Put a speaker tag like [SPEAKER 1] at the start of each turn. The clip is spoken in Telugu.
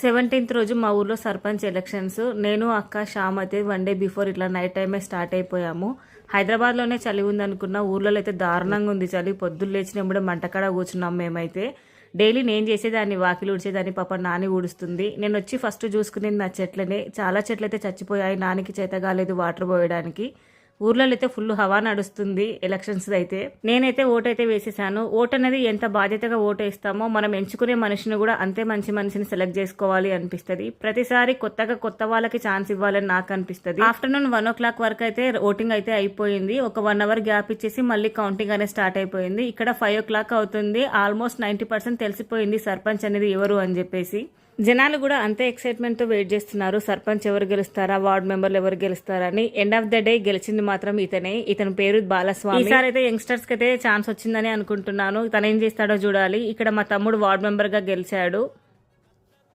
[SPEAKER 1] సెవెంటీన్త్ రోజు మా ఊర్లో సర్పంచ్ ఎలక్షన్స్. నేను అక్క శ్యామ్ అయితే వన్ డే బిఫోర్ ఇట్లా నైట్ టైమే స్టార్ట్ అయిపోయాము. హైదరాబాద్లోనే చలి ఉందనుకున్న ఊర్లలో అయితే దారుణంగా ఉంది చలి. పొద్దున్న లేచినప్పుడు మంటకాడ కూర్చున్నాం మేమైతే. డైలీ నేను చేసేదాన్ని వాకిలు ఊడ్చేదాన్ని పాప నాని ఊడుస్తుంది. నేను వచ్చి ఫస్ట్ చూసుకునేది నా చెట్లనే. చాలా చెట్లు అయితే చచ్చిపోయాయి. నానికి చేత కాలేదు వాటర్ పోయడానికి. ఊర్లలో అయితే ఫుల్ హవా నడుస్తుంది ఎలక్షన్స్ అయితే. నేనైతే ఓటు అయితే వేసేసాను. ఓటు అనేది ఎంత బాధ్యతగా ఓటు వేస్తామో మనం ఎంచుకునే మనిషిని కూడా అంతే మంచి మనిషిని సెలెక్ట్ చేసుకోవాలి అనిపిస్తుంది. ప్రతిసారి కొత్తగా కొత్త వాళ్ళకి ఛాన్స్ ఇవ్వాలని నాకు అనిపిస్తుంది. ఆఫ్టర్నూన్ వన్ ఓ క్లాక్ వరకు అయితే ఓటింగ్ అయితే అయిపోయింది. ఒక వన్ అవర్ గ్యాప్ ఇచ్చేసి మళ్ళీ కౌంటింగ్ అనేది స్టార్ట్ అయిపోయింది. ఇక్కడ ఫైవ్ ఓ క్లాక్ అవుతుంది. ఆల్మోస్ట్ నైన్టీ పర్సెంట్ తెలిసిపోయింది సర్పంచ్ అనేది ఎవరు అని చెప్పేసి. జనాలు కూడా అంతే ఎక్సైట్మెంట్తో వెయిట్ చేస్తున్నారు. సర్పంచ్ ఎవరు గెలుస్తారా? వార్డ్ మెంబర్లు ఎవరు గెలుస్తారా అని ఎండ్ ఆఫ్ ద డే గెలిచింది మాత్రం ఇతనే. ఇతని పేరు బాలస్వామి. ఈసారి అయితే యంగ్స్టర్స్కి అయితే ఛాన్స్ వచ్చిందని అనుకుంటున్నాను. తను ఏం చేస్తాడో చూడాలి. ఇక్కడ మా తమ్ముడు వార్డ్ మెంబర్గా గెలిచాడు.